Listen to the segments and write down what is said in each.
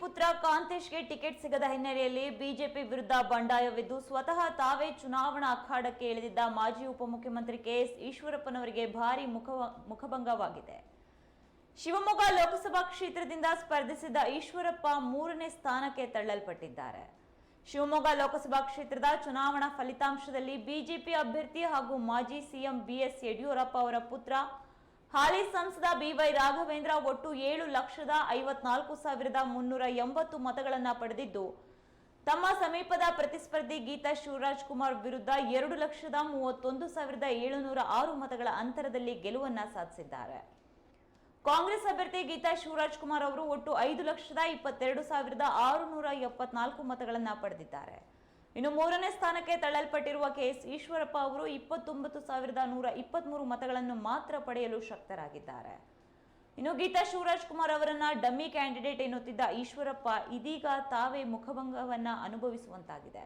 ಪುತ್ರ ಕಾಂತೇಶ್ಗೆ ಟಿಕೆಟ್ ಸಿಗದ ಹಿನ್ನೆಲೆಯಲ್ಲಿ ಬಿಜೆಪಿ ವಿರುದ್ಧ ಬಂಡಾಯವಿದ್ದು ಸ್ವತಃ ತಾವೇ ಚುನಾವಣಾ ಅಖಾಡಕ್ಕೆ ಇಳಿದಿದ್ದ ಮಾಜಿ ಉಪಮುಖ್ಯಮಂತ್ರಿ ಕೆಎಸ್ ಈಶ್ವರಪ್ಪನವರಿಗೆ ಭಾರಿ ಮುಖ ಮುಖಭಂಗವಾಗಿದೆ. ಶಿವಮೊಗ್ಗ ಲೋಕಸಭಾ ಕ್ಷೇತ್ರದಿಂದ ಸ್ಪರ್ಧಿಸಿದ್ದ ಈಶ್ವರಪ್ಪ ಮೂರನೇ ಸ್ಥಾನಕ್ಕೆ ತಳ್ಳಲ್ಪಟ್ಟಿದ್ದಾರೆ. ಶಿವಮೊಗ್ಗ ಲೋಕಸಭಾ ಕ್ಷೇತ್ರದ ಚುನಾವಣಾ ಫಲಿತಾಂಶದಲ್ಲಿ ಬಿಜೆಪಿ ಅಭ್ಯರ್ಥಿ ಹಾಗೂ ಮಾಜಿ ಸಿಎಂ ಬಿಎಸ್ ಯಡಿಯೂರಪ್ಪ ಅವರ ಪುತ್ರ ಹಾಲಿ ಸಂಸದ ಬಿವೈ ರಾಘವೇಂದ್ರ ಒಟ್ಟು ಏಳು ಲಕ್ಷದ ಐವತ್ನಾಲ್ಕು ಸಾವಿರದ ಮುನ್ನೂರ ಎಂಬತ್ತು ಮತಗಳನ್ನು ಪಡೆದಿದ್ದು, ತಮ್ಮ ಸಮೀಪದ ಪ್ರತಿಸ್ಪರ್ಧಿ ಗೀತಾ ಶಿವರಾಜ್ ಕುಮಾರ್ ವಿರುದ್ಧ ಎರಡು ಲಕ್ಷದ ಮೂವತ್ತೊಂದು ಸಾವಿರದ ಏಳುನೂರ ಆರು ಮತಗಳ ಅಂತರದಲ್ಲಿ ಗೆಲುವನ್ನ ಸಾಧಿಸಿದ್ದಾರೆ. ಕಾಂಗ್ರೆಸ್ ಅಭ್ಯರ್ಥಿ ಗೀತಾ ಶಿವರಾಜ್ ಕುಮಾರ್ ಅವರು ಒಟ್ಟು ಐದು ಲಕ್ಷದ ಇಪ್ಪತ್ತೆರಡು ಸಾವಿರದ ಆರುನೂರ ಎಪ್ಪತ್ನಾಲ್ಕು ಮತಗಳನ್ನು ಪಡೆದಿದ್ದಾರೆ. ಇನ್ನು ಮೂರನೇ ಸ್ಥಾನಕ್ಕೆ ತಳ್ಳಲ್ಪಟ್ಟಿರುವ ಕೆಎಸ್ ಈಶ್ವರಪ್ಪ ಅವರು ಇಪ್ಪತ್ತೊಂಬತ್ತು ಸಾವಿರದ ನೂರ ಇಪ್ಪತ್ಮೂರು ಮತಗಳನ್ನು ಮಾತ್ರ ಪಡೆಯಲು ಶಕ್ತರಾಗಿದ್ದಾರೆ. ಇನ್ನು ಗೀತಾ ಶಿವರಾಜ್ ಕುಮಾರ್ ಅವರನ್ನ ಡಮ್ಮಿ ಕ್ಯಾಂಡಿಡೇಟ್ ಎನ್ನುತ್ತಿದ್ದ ಈಶ್ವರಪ್ಪ ಇದೀಗ ತಾವೇ ಮುಖಭಂಗವನ್ನ ಅನುಭವಿಸುವಂತಾಗಿದೆ.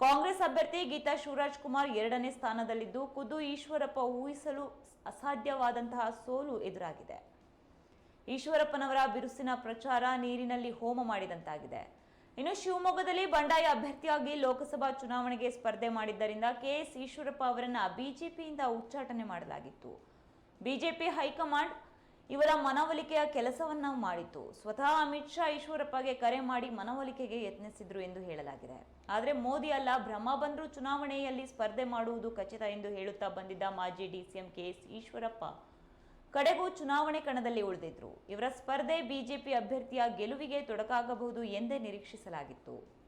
ಕಾಂಗ್ರೆಸ್ ಅಭ್ಯರ್ಥಿ ಗೀತಾ ಶಿವರಾಜ್ ಕುಮಾರ್ ಎರಡನೇ ಸ್ಥಾನದಲ್ಲಿದ್ದು, ಖುದ್ದು ಈಶ್ವರಪ್ಪ ಊಹಿಸಲು ಅಸಾಧ್ಯವಾದಂತಹ ಸೋಲು ಎದುರಾಗಿದೆ. ಈಶ್ವರಪ್ಪನವರ ಬಿರುಸಿನ ಪ್ರಚಾರ ನೀರಿನಲ್ಲಿ ಹೋಮ ಮಾಡಿದಂತಾಗಿದೆ. ಇನ್ನು ಶಿವಮೊಗ್ಗದಲ್ಲಿ ಬಂಡಾಯ ಅಭ್ಯರ್ಥಿಯಾಗಿ ಲೋಕಸಭಾ ಚುನಾವಣೆಗೆ ಸ್ಪರ್ಧೆ ಮಾಡಿದ್ದರಿಂದ ಕೆಎಸ್ ಈಶ್ವರಪ್ಪ ಅವರನ್ನ ಬಿಜೆಪಿಯಿಂದ ಉಚ್ಚಾಟನೆ ಮಾಡಲಾಗಿತ್ತು. ಬಿಜೆಪಿ ಹೈಕಮಾಂಡ್ ಇವರ ಮನವೊಲಿಕೆಯ ಕೆಲಸವನ್ನ ಮಾಡಿತು ಸ್ವತಃ ಅಮಿತ್ ಶಾ ಈಶ್ವರಪ್ಪಗೆ ಕರೆ ಮಾಡಿ ಮನವೊಲಿಕೆಗೆ ಯತ್ನಿಸಿದ್ರು ಎಂದು ಹೇಳಲಾಗಿದೆ. ಆದರೆ ಮೋದಿ ಅಲ್ಲ, ಭ್ರಮ ಬಂದರೂ ಚುನಾವಣೆಯಲ್ಲಿ ಸ್ಪರ್ಧೆ ಮಾಡುವುದು ಖಚಿತ ಎಂದು ಹೇಳುತ್ತಾ ಬಂದಿದ್ದ ಮಾಜಿ ಡಿಸಿಎಂ ಕೆಎಸ್ ಈಶ್ವರಪ್ಪ. ಕಡೆಗೂ ಚುನಾವಣೆ ಕಣದಲ್ಲಿ ಉಳಿದಿದ್ರು. ಇವರ ಸ್ಪರ್ಧೆ ಬಿಜೆಪಿ ಅಭ್ಯರ್ಥಿಯ ಗೆಲುವಿಗೆ ತೊಡಕಾಗಬಹುದು ಎಂದೇ ನಿರೀಕ್ಷಿಸಲಾಗಿತ್ತು.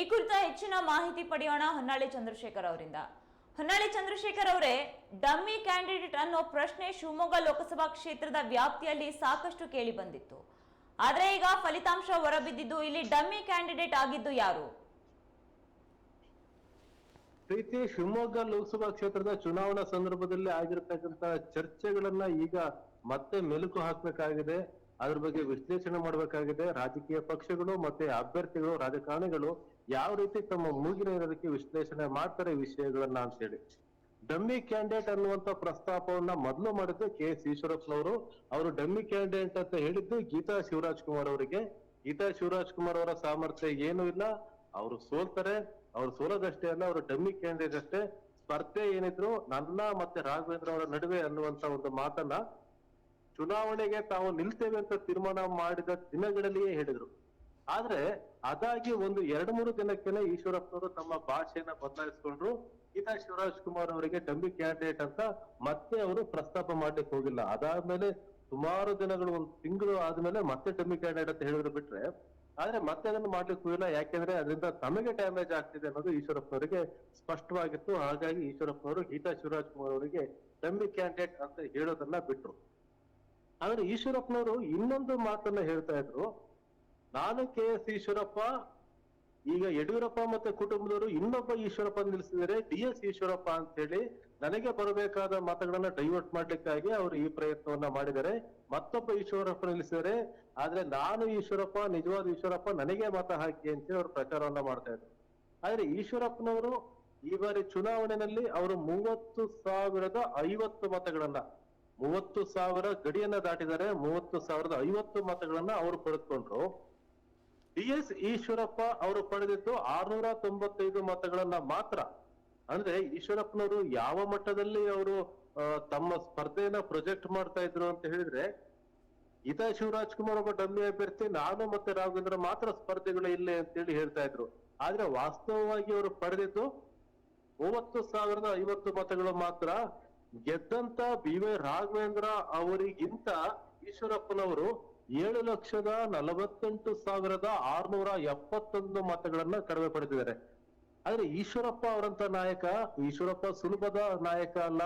ಈ ಕುರಿತ ಹೆಚ್ಚಿನ ಮಾಹಿತಿ ಪಡೆಯೋಣ ಹೊನ್ನಾಳಿ ಚಂದ್ರಶೇಖರ್ ಅವರಿಂದ. ಹೊನ್ನಾಳಿ ಚಂದ್ರಶೇಖರ್ ಅವರೇ, ಡಮ್ಮಿ ಕ್ಯಾಂಡಿಡೇಟ್ ಅನ್ನೋ ಪ್ರಶ್ನೆ ಶಿವಮೊಗ್ಗ ಲೋಕಸಭಾ ಕ್ಷೇತ್ರದ ವ್ಯಾಪ್ತಿಯಲ್ಲಿ ಸಾಕಷ್ಟು ಕೇಳಿ ಬಂದಿತ್ತು. ಆದ್ರೆ ಈಗ ಫಲಿತಾಂಶ ಹೊರಬಿದ್ದಿದ್ದು ಇಲ್ಲಿ ಡಮ್ಮಿ ಕ್ಯಾಂಡಿಡೇಟ್ ಆಗಿದ್ದು ಯಾರು? ಪ್ರೀತಿ ಶಿವಮೊಗ್ಗ ಲೋಕಸಭಾ ಕ್ಷೇತ್ರದ ಚುನಾವಣಾ ಸಂದರ್ಭದಲ್ಲಿ ಆಗಿರತಕ್ಕಂತ ಚರ್ಚೆಗಳನ್ನ ಈಗ ಮತ್ತೆ ಮೆಲುಕು ಹಾಕ್ಬೇಕಾಗಿದೆ. ಅದ್ರ ಬಗ್ಗೆ ವಿಶ್ಲೇಷಣೆ ಮಾಡ್ಬೇಕಾಗಿದೆ. ರಾಜಕೀಯ ಪಕ್ಷಗಳು ಮತ್ತೆ ಅಭ್ಯರ್ಥಿಗಳು, ರಾಜಕಾರಣಿಗಳು ಯಾವ ರೀತಿ ತಮ್ಮ ಮೂಗಿನ ಇರೋದಕ್ಕೆ ವಿಶ್ಲೇಷಣೆ ಮಾಡ್ತಾರೆ ಈ ವಿಷಯಗಳನ್ನ ಅಂತೇಳಿ ಡಮ್ಮಿ ಕ್ಯಾಂಡಿಡೇಟ್ ಅನ್ನುವಂತ ಪ್ರಸ್ತಾಪವನ್ನ ಮೊದಲು ಮಾಡಿದ್ದು ಕೆ ಎಸ್ ಈಶ್ವರಪ್ಪನವರು ಅವರು ಡಮ್ಮಿ ಕ್ಯಾಂಡಿಡೇಟ್ ಅಂತ ಹೇಳಿದ್ದು ಗೀತಾ ಶಿವರಾಜ್ ಕುಮಾರ್ ಅವರಿಗೆ. ಗೀತಾ ಶಿವರಾಜ್ ಕುಮಾರ್ ಅವರ ಸಾಮರ್ಥ್ಯ ಏನು ಇಲ್ಲ. ಅವರು ಸೋಲ್ತಾರೆ. ಅವ್ರು ಸೋಲೋದಷ್ಟೇ ಅಲ್ಲ, ಅವರು ಡಮ್ಮಿ ಕ್ಯಾಂಡಿಡೇಟ್ ಅಷ್ಟೇ. ಸ್ಪರ್ಧೆ ಏನಿದ್ರು ನನ್ನ ಮತ್ತೆ ರಾಘವೇಂದ್ರ ಅವರ ನಡುವೆ ಅನ್ನುವಂತ ಒಂದು ಮಾತನ್ನ ಚುನಾವಣೆಗೆ ತಾವು ನಿಲ್ತೇವೆ ಅಂತ ತೀರ್ಮಾನ ಮಾಡಿದ ದಿನಗಳಲ್ಲಿಯೇ ಹೇಳಿದ್ರು. ಆದ್ರೆ ಅದಾಗಿ ಒಂದು ಎರಡು ಮೂರು ದಿನಕ್ಕೆನೆ ಈಶ್ವರಪ್ಪನವರು ತಮ್ಮ ಭಾಷೆಯನ್ನ ಬದಲಾಯಿಸ್ಕೊಂಡ್ರು. ಗೀತಾ ಶಿವರಾಜ್ ಕುಮಾರ್ ಅವರಿಗೆ ಡಂಬಿ ಕ್ಯಾಂಡಿಡೇಟ್ ಅಂತ ಮತ್ತೆ ಅವರು ಪ್ರಸ್ತಾಪ ಮಾಡ್ಲಿಕ್ಕೆ ಹೋಗಿಲ್ಲ. ಅದಾದ್ಮೇಲೆ ಸುಮಾರು ದಿನಗಳು, ಒಂದು ತಿಂಗಳು ಆದ್ಮೇಲೆ ಮತ್ತೆ ಡಂಬಿ ಕ್ಯಾಂಡಿಡೇಟ್ ಅಂತ ಹೇಳಿದ್ರು ಬಿಟ್ರೆ, ಆದ್ರೆ ಮತ್ತೆ ಅದನ್ನು ಮಾಡ್ಲಿಕ್ಕೆ ಹೋಗಿಲ್ಲ. ಯಾಕೆಂದ್ರೆ ಅದರಿಂದ ತಮಗೆ ಡ್ಯಾಮೇಜ್ ಆಗ್ತಿದೆ ಅನ್ನೋದು ಈಶ್ವರಪ್ಪನವರಿಗೆ ಸ್ಪಷ್ಟವಾಗಿತ್ತು. ಹಾಗಾಗಿ ಈಶ್ವರಪ್ಪನವರು ಗೀತಾ ಶಿವರಾಜ್ ಕುಮಾರ್ ಅವರಿಗೆ ಡಂಬಿ ಕ್ಯಾಂಡಿಡೇಟ್ ಅಂತ ಹೇಳೋದನ್ನ ಬಿಟ್ರು. ಆದ್ರೆ ಈಶ್ವರಪ್ಪನವರು ಇನ್ನೊಂದು ಮಾತನ್ನ ಹೇಳ್ತಾ ಇದ್ರು. ನಾನು ಕೆ ಎಸ್ ಈಶ್ವರಪ್ಪ, ಈಗ ಯಡಿಯೂರಪ್ಪ ಮತ್ತೆ ಕುಟುಂಬದವರು ಇನ್ನೊಬ್ಬ ಈಶ್ವರಪ್ಪ ನಿಲ್ಲಿಸಿದರೆ ಡಿ ಎಸ್ ಈಶ್ವರಪ್ಪ ಅಂತ ಹೇಳಿ ನನಗೆ ಬರಬೇಕಾದ ಮತಗಳನ್ನ ಡೈವರ್ಟ್ ಮಾಡ್ಲಿಕ್ಕಾಗಿ ಅವರು ಈ ಪ್ರಯತ್ನವನ್ನ ಮಾಡಿದ್ದಾರೆ. ಮತ್ತೊಬ್ಬ ಈಶ್ವರಪ್ಪ ನಿಲ್ಲಿಸಿದರೆ, ಆದ್ರೆ ನಾನು ಈಶ್ವರಪ್ಪ, ನಿಜವಾದ ಈಶ್ವರಪ್ಪ, ನನಗೆ ಮತ ಹಾಕಿ ಅಂತೇಳಿ ಅವರು ಪ್ರಚಾರವನ್ನ ಮಾಡ್ತಾ ಇದ್ರು. ಆದ್ರೆ ಈಶ್ವರಪ್ಪನವರು ಈ ಬಾರಿ ಚುನಾವಣೆಯಲ್ಲಿ ಅವರು ಮೂವತ್ತು ಸಾವಿರದ ಐವತ್ತು ಮತಗಳನ್ನ ಮೂವತ್ತು ಸಾವಿರ ಗಡಿಯನ್ನ ದಾಟಿದರೆ ಮೂವತ್ತು ಸಾವಿರದ ಐವತ್ತು ಮತಗಳನ್ನ ಅವರು ಪಡೆದುಕೊಂಡ್ರು. ಡಿ ಎಸ್ ಈಶ್ವರಪ್ಪ ಅವರು ಪಡೆದಿದ್ದು ಆರ್ನೂರ ತೊಂಬತ್ತೈದು ಮತಗಳನ್ನ ಮಾತ್ರ. ಅಂದ್ರೆ ಈಶ್ವರಪ್ಪನವರು ಯಾವ ಮಟ್ಟದಲ್ಲಿ ಅವರು ತಮ್ಮ ಸ್ಪರ್ಧೆಯನ್ನ ಪ್ರೊಜೆಕ್ಟ್ ಮಾಡ್ತಾ ಇದ್ರು ಅಂತ ಹೇಳಿದ್ರೆ ಹಿತಾ ಶಿವರಾಜ್ ಕುಮಾರ್ ಒಬ್ಬ ಡಮ್ಮಿ ಅಭ್ಯರ್ಥಿ, ನಾನು ಮತ್ತೆ ರಾಘವೇಂದ್ರ ಮಾತ್ರ ಸ್ಪರ್ಧೆಗಳು ಇಲ್ಲೇ ಅಂತೇಳಿ ಹೇಳ್ತಾ ಇದ್ರು. ಆದ್ರೆ ವಾಸ್ತವವಾಗಿ ಅವರು ಪಡೆದಿದ್ದು ಮೂವತ್ತು ಸಾವಿರದ ಐವತ್ತು ಮತಗಳು ಮಾತ್ರ. ಗೆದ್ದಂತ ಬಿ ವೈ ರಾಘವೇಂದ್ರ ಅವರಿಗಿಂತ ಈಶ್ವರಪ್ಪನವರು ಏಳು ಲಕ್ಷದ ನಲವತ್ತೆಂಟು ಸಾವಿರದ ಆರ್ನೂರ ಎಪ್ಪತ್ತೊಂದು ಮತಗಳನ್ನ ಕಡಿಮೆ ಪಡೆದಿದ್ದಾರೆ. ಆದ್ರೆ ಈಶ್ವರಪ್ಪ ಅವರಂತ ನಾಯಕ, ಈಶ್ವರಪ್ಪ ಸುಲಭದ ನಾಯಕ ಅಲ್ಲ,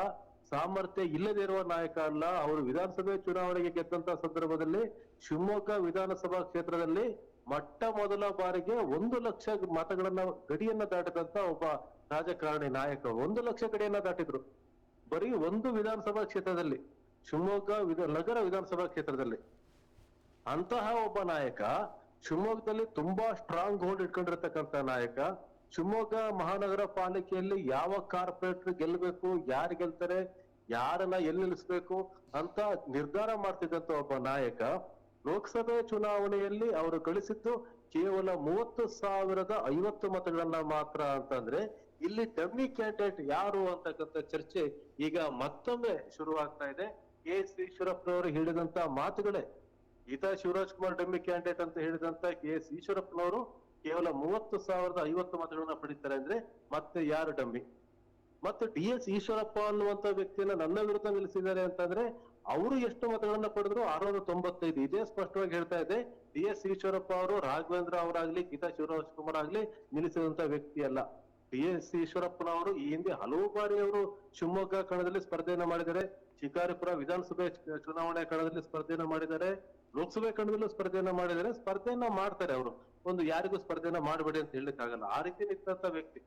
ಸಾಮರ್ಥ್ಯ ಇಲ್ಲದೆ ಇರುವ ನಾಯಕ ಅಲ್ಲ. ಅವರು ವಿಧಾನಸಭೆ ಚುನಾವಣೆಗೆ ಗೆದ್ದಂತ ಸಂದರ್ಭದಲ್ಲಿ ಶಿವಮೊಗ್ಗ ವಿಧಾನಸಭಾ ಕ್ಷೇತ್ರದಲ್ಲಿ ಮೊಟ್ಟ ಮೊದಲ ಬಾರಿಗೆ ಒಂದು ಲಕ್ಷ ಮತಗಳನ್ನ ಗಡಿಯನ್ನ ದಾಟಿದಂತ ಒಬ್ಬ ರಾಜಕಾರಣಿ ನಾಯಕ. ಒಂದು ಲಕ್ಷ ಗಡಿಯನ್ನ ದಾಟಿದ್ರು. ಬರೀ ಒಂದು ವಿಧಾನಸಭಾ ಕ್ಷೇತ್ರದಲ್ಲಿ, ಶಿವಮೊಗ್ಗ ನಗರ ವಿಧಾನಸಭಾ ಕ್ಷೇತ್ರದಲ್ಲಿ, ಅಂತಹ ಒಬ್ಬ ನಾಯಕ ಶಿವಮೊಗ್ಗದಲ್ಲಿ ತುಂಬಾ ಸ್ಟ್ರಾಂಗ್ ಹೋಲ್ಡ್ ಇಟ್ಕೊಂಡಿರ್ತಕ್ಕಂತ ನಾಯಕ, ಶಿವಮೊಗ್ಗ ಮಹಾನಗರ ಪಾಲಿಕೆಯಲ್ಲಿ ಯಾವ ಕಾರ್ಪೊರೇಟರ್ ಗೆಲ್ಲಬೇಕು, ಯಾರು ಗೆಲ್ತಾರೆ, ಯಾರನ್ನ ಎಲ್ಲಿ ನಿಲ್ಲಿಸ್ಬೇಕು ಅಂತ ನಿರ್ಧಾರ ಮಾಡ್ತಿದ್ದಂತ ಒಬ್ಬ ನಾಯಕ, ಲೋಕಸಭೆ ಚುನಾವಣೆಯಲ್ಲಿ ಅವರು ಗಳಿಸಿದ್ದು ಕೇವಲ ಮೂವತ್ತು ಸಾವಿರದ ಐವತ್ತು ಮತಗಳನ್ನ ಮಾತ್ರ ಅಂತಂದ್ರೆ ಇಲ್ಲಿ ಡಮ್ಮಿ ಕ್ಯಾಂಡಿಡೇಟ್ ಯಾರು ಅಂತಕ್ಕಂಥ ಚರ್ಚೆ ಈಗ ಮತ್ತೊಮ್ಮೆ ಶುರುವಾಗ್ತಾ ಇದೆ. ಕೆ ಎಸ್ ಈಶ್ವರಪ್ಪನವರು ಹೇಳಿದಂತ ಮಾತುಗಳೇ. ಈತ ಶಿವರಾಜ್ ಕುಮಾರ್ ಡಮ್ಮಿ ಕ್ಯಾಂಡಿಡೇಟ್ ಅಂತ ಹೇಳಿದಂತ ಕೆ ಎಸ್ ಈಶ್ವರಪ್ಪನವರು ಕೇವಲ ಮೂವತ್ತು ಸಾವಿರದ ಐವತ್ತು ಮತಗಳನ್ನ ಪಡಿತಾರೆ ಅಂದ್ರೆ ಮತ್ತೆ ಯಾರು ಡಮ್ಮಿ ಮತ್ತು ಡಿ ಎಸ್ ಈಶ್ವರಪ್ಪ ಅನ್ನುವಂತ ವ್ಯಕ್ತಿಯನ್ನ ನನ್ನ ವಿರುದ್ಧ ನಿಲ್ಲಿಸಿದ್ದಾರೆ ಅಂತಂದ್ರೆ ಅವರು ಎಷ್ಟು ಮತಗಳನ್ನ ಪಡೆದ್ರು? ಆರ್ನೂರ ತೊಂಬತ್ತೈದು. ಇದೇ ಸ್ಪಷ್ಟವಾಗಿ ಹೇಳ್ತಾ ಇದೆ. ಡಿ ಎಸ್ ಈಶ್ವರಪ್ಪ ಅವರು ರಾಘವೇಂದ್ರ ಅವರಾಗ್ಲಿ, ಗೀತಾ ಶಿವರಾಜ್ ಕುಮಾರ್ ಆಗ್ಲಿ ನಿಲ್ಲಿಸಿದಂತ ವ್ಯಕ್ತಿ ಅಲ್ಲ ಡಿ ಎಸ್ ಈಶ್ವರಪ್ಪನವರು ಈ ಹಿಂದೆ ಹಲವು ಬಾರಿ ಅವರು ಶಿವಮೊಗ್ಗ ಕಣದಲ್ಲಿ ಸ್ಪರ್ಧೆಯನ್ನು ಮಾಡಿದ್ದಾರೆ. ಶಿಕಾರಿಪುರ ವಿಧಾನಸಭೆ ಚುನಾವಣೆ ಕಣದಲ್ಲಿ ಸ್ಪರ್ಧೆಯನ್ನು ಮಾಡಿದ್ದಾರೆ. ಲೋಕಸಭೆ ಕಣದಲ್ಲೂ ಸ್ಪರ್ಧೆಯನ್ನ ಮಾಡಿದ್ದಾರೆ. ಸ್ಪರ್ಧೆಯನ್ನ ಮಾಡ್ತಾರೆ ಅವರು. ಒಂದು ಯಾರಿಗೂ ಸ್ಪರ್ಧೆಯನ್ನ ಮಾಡಬೇಡಿ ಅಂತ ಹೇಳಲಿಕ್ಕಾಗಲ್ಲ. ಆ ರೀತಿ ನಿಂತ ವ್ಯಕ್ತಿ.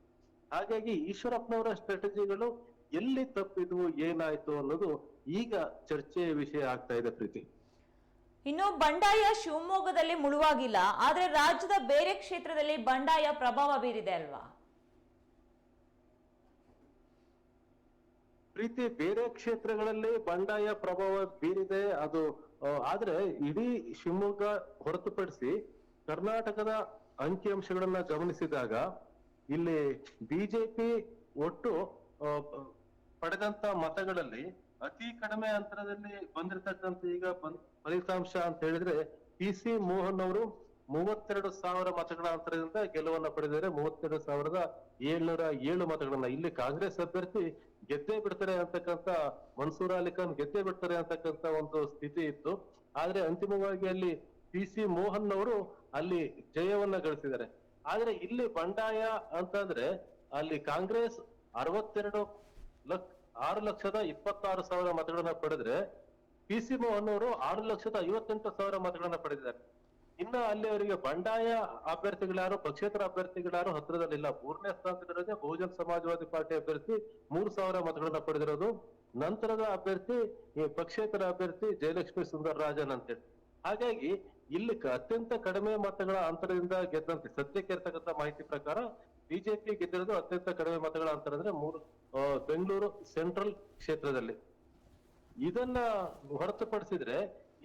ಹಾಗಾಗಿ ಈಶ್ವರಪ್ಪನವರ ಸ್ಟ್ರಾಟಜಿಗಳು ಎಲ್ಲಿ ತಪ್ಪಿದ್ವು, ಏನಾಯ್ತು ಅನ್ನೋದು ಈಗ ಚರ್ಚೆಯ ವಿಷಯ ಆಗ್ತಾ ಇದೆ ಪ್ರೀತಿ. ಇನ್ನು ಬಂಡಾಯ ಶಿವಮೊಗ್ಗದಲ್ಲಿ ಮುಳುವಾಗಿಲ್ಲ. ಆದ್ರೆ ರಾಜ್ಯದ ಬೇರೆ ಕ್ಷೇತ್ರದಲ್ಲಿ ಬಂಡಾಯ ಪ್ರಭಾವ ಬೀರಿದೆ ಅಲ್ವಾ? ಪ್ರೀತಿ ಬೇರೆ ಕ್ಷೇತ್ರಗಳಲ್ಲಿ ಬಂಡಾಯ ಪ್ರಭಾವ ಬೀರಿದೆ. ಅದು ಆದ್ರೆ ಇಡೀ ಶಿವಮೊಗ್ಗ ಹೊರತುಪಡಿಸಿ ಕರ್ನಾಟಕದ ಅಂಕಿಅಂಶಗಳನ್ನ ಗಮನಿಸಿದಾಗ ಇಲ್ಲಿ ಬಿಜೆಪಿ ಒಟ್ಟು ಪಡೆದಂತ ಮತಗಳಲ್ಲಿ ಅತಿ ಕಡಿಮೆ ಅಂತರದಲ್ಲಿ ಬಂದಿರತಕ್ಕಂತ ಈಗ ಫಲಿತಾಂಶ ಅಂತ ಹೇಳಿದ್ರೆ ಪಿ ಸಿ ಮೋಹನ್ ಅವರು ಮೂವತ್ತೆರಡು ಸಾವಿರ ಮತಗಳ ಅಂತರದಿಂದ ಗೆಲುವನ್ನ ಪಡೆದಿದ್ದಾರೆ. ಮೂವತ್ತೆರಡು ಸಾವಿರದ ಏಳ್ನೂರ ಏಳು ಮತಗಳನ್ನ ಇಲ್ಲಿ ಕಾಂಗ್ರೆಸ್ ಅಭ್ಯರ್ಥಿ ಗೆದ್ದೇ ಬಿಡ್ತಾರೆ ಅಂತಕ್ಕಂತ ಮನ್ಸೂರ್ ಅಲಿ ಖಾನ್ ಗೆದ್ದೇ ಬಿಡ್ತಾರೆ ಅಂತಕ್ಕಂತ ಒಂದು ಸ್ಥಿತಿ ಇತ್ತು. ಆದ್ರೆ ಅಂತಿಮವಾಗಿ ಅಲ್ಲಿ ಪಿ ಸಿ ಮೋಹನ್ ಅವರು ಅಲ್ಲಿ ಜಯವನ್ನ ಗಳಿಸಿದ್ದಾರೆ. ಆದ್ರೆ ಇಲ್ಲಿ ಬಂಡಾಯ ಅಂತಂದ್ರೆ ಅಲ್ಲಿ ಕಾಂಗ್ರೆಸ್ ಅರವತ್ತೆರಡು ಲಕ್ಷ ಆರು ಲಕ್ಷದ ಇಪ್ಪತ್ತಾರು ಸಾವಿರ ಮತಗಳನ್ನ ಪಡೆದ್ರೆ, ಪಿ ಸಿ ಮೋಹನ್ ಅವರು ಆರು ಲಕ್ಷದ ಐವತ್ತೆಂಟು ಸಾವಿರ ಮತಗಳನ್ನ ಪಡೆದಿದ್ದಾರೆ. ಇನ್ನ ಅಲ್ಲಿ ಅವರಿಗೆ ಬಂಡಾಯ ಅಭ್ಯರ್ಥಿಗಳಾರು, ಪಕ್ಷೇತರ ಅಭ್ಯರ್ಥಿಗಳಾರು ಹತ್ರದಲ್ಲಿಲ್ಲ. ಮೂರನೇ ಸ್ಥಾನದಲ್ಲಿರೋದೇ ಬಹುಜನ್ ಸಮಾಜವಾದಿ ಪಾರ್ಟಿ ಅಭ್ಯರ್ಥಿ, ಮೂರು ಸಾವಿರ ಮತಗಳನ್ನ ಪಡೆದಿರೋದು. ನಂತರದ ಅಭ್ಯರ್ಥಿ ಈ ಪಕ್ಷೇತರ ಅಭ್ಯರ್ಥಿ ಜಯಲಕ್ಷ್ಮಿ ಸುಂದರ್ ರಾಜನ್ ಅಂತೇಳಿ. ಹಾಗಾಗಿ ಇಲ್ಲಿ ಅತ್ಯಂತ ಕಡಿಮೆ ಮತಗಳ ಅಂತರದಿಂದ ಗೆದ್ದಂತೆ, ಸದ್ಯಕ್ಕೆ ಇರ್ತಕ್ಕಂಥ ಮಾಹಿತಿ ಪ್ರಕಾರ ಬಿಜೆಪಿ ಗೆದ್ದಿರೋದು ಅತ್ಯಂತ ಕಡಿಮೆ ಮತಗಳ ಅಂತರ ಅಂದ್ರೆ ಮೂರು ಬೆಂಗಳೂರು ಸೆಂಟ್ರಲ್ ಕ್ಷೇತ್ರದಲ್ಲಿ. ಇದನ್ನ ಹೊರತುಪಡಿಸಿದ್ರೆ